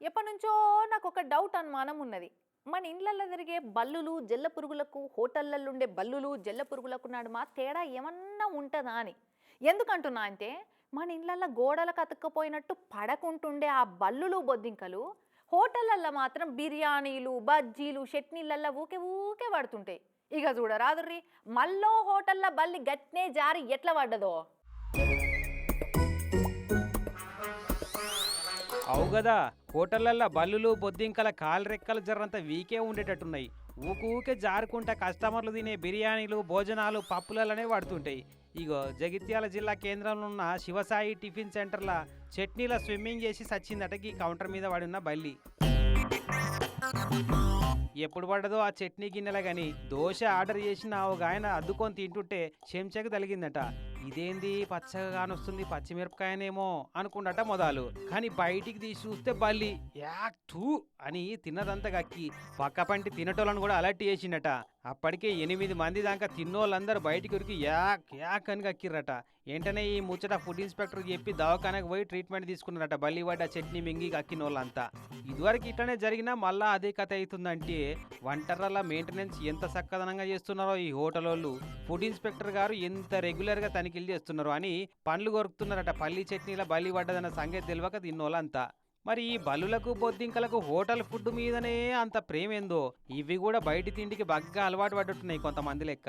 ఎప్పటి నుంచో నాకు ఒక డౌట్ అనుమానం ఉన్నది మన ఇండ్లల్లో తిరిగే బల్లులు జల్ల పురుగులకు హోటళ్ళల్లో ఉండే బల్లులు జల్ల పురుగులకు నడుమ తేడా ఏమన్నా ఉంటుందా అని. ఎందుకంటున్నా అంటే మన ఇండ్లల్లో గోడలకు అతుక్కపోయినట్టు పడకుంటుండే ఆ బల్లులు బొద్దింకలు హోటళ్ళల్లో మాత్రం బిర్యానీలు బజ్జీలు చట్నీలల్లో ఊకే ఊకే పడుతుంటాయి. ఇక చూడరాదుర్రి మళ్ళీ హోటల్లో బల్లి గట్నే జారి ఎట్లా పడ్డదో? అవు కదా బల్లులు బొద్దింకల కాలు రెక్కలు జర్రంత వీకే ఉండేటట్టున్నాయి. ఊకు ఊకే జారుకుంటా కస్టమర్లు తినే బిర్యానీలు భోజనాలు పప్పులలోనే వాడుతుంటాయి. ఇగో జగిత్యాల జిల్లా కేంద్రంలో ఉన్న శివసాయి టిఫిన్ సెంటర్ల చట్నీల స్విమ్మింగ్ చేసి సచ్చిందట ఈ కౌంటర్ మీద పడి ఉన్న బల్లి. ఎప్పుడు పడ్డదో ఆ చట్నీ గిన్నెల కానీ దోశ ఆర్డర్ చేసిన ఒక ఆయన అద్దుకొని తింటుంటే చెంచకు తలిగిందట ఇదేంది? పచ్చగా కానొస్తుంది. పచ్చిమిరపకాయనేమో అనుకుండట మొదలు. కానీ బయటికి తీసి చూస్తే బల్లి. యాక్ టూ అని తిన్నదంతా గక్కి. పక్క పంటి తినటోళ్ళని కూడా అలర్ట్ చేసిండట. అప్పటికే ఎనిమిది మంది దాకా తిన్నోళ్ళందరూ బయటికి ఉరికి యాక్ యాక్ అని కక్కిర్రట. వెంటనే ఈ ముచ్చట ఫుడ్ ఇన్స్పెక్టర్ చెప్పి దవాఖానకు పోయి ట్రీట్మెంట్ తీసుకున్నారట బల్లివడ్డ చట్నీ మింగి కక్కిన వాళ్ళంతా ఇదివరకు ఇట్లనే జరిగినా మళ్ళా అదే కథ అవుతుందంటే వంటర్ల మెయింటెనెన్స్ ఎంత చక్కదనంగా చేస్తున్నారో ఈ హోటల్ వాళ్ళు ఫుడ్ ఇన్స్పెక్టర్ గారు ఎంత రెగ్యులర్గా తనిఖీలు చేస్తున్నారో అని పండ్లు కొరుకుతున్నారట పల్లి చట్నీల బలి సంగతి తెలియక తిన్నోళ్ళంతా. మరి ఈ బలులకు బొద్దింకలకు హోటల్ ఫుడ్ మీదనే అంత ప్రేమేందో? ఇవి కూడా బయటి తిండికి బాగా అలవాటు పడ్డట్టున్నాయి కొంతమంది లెక్క.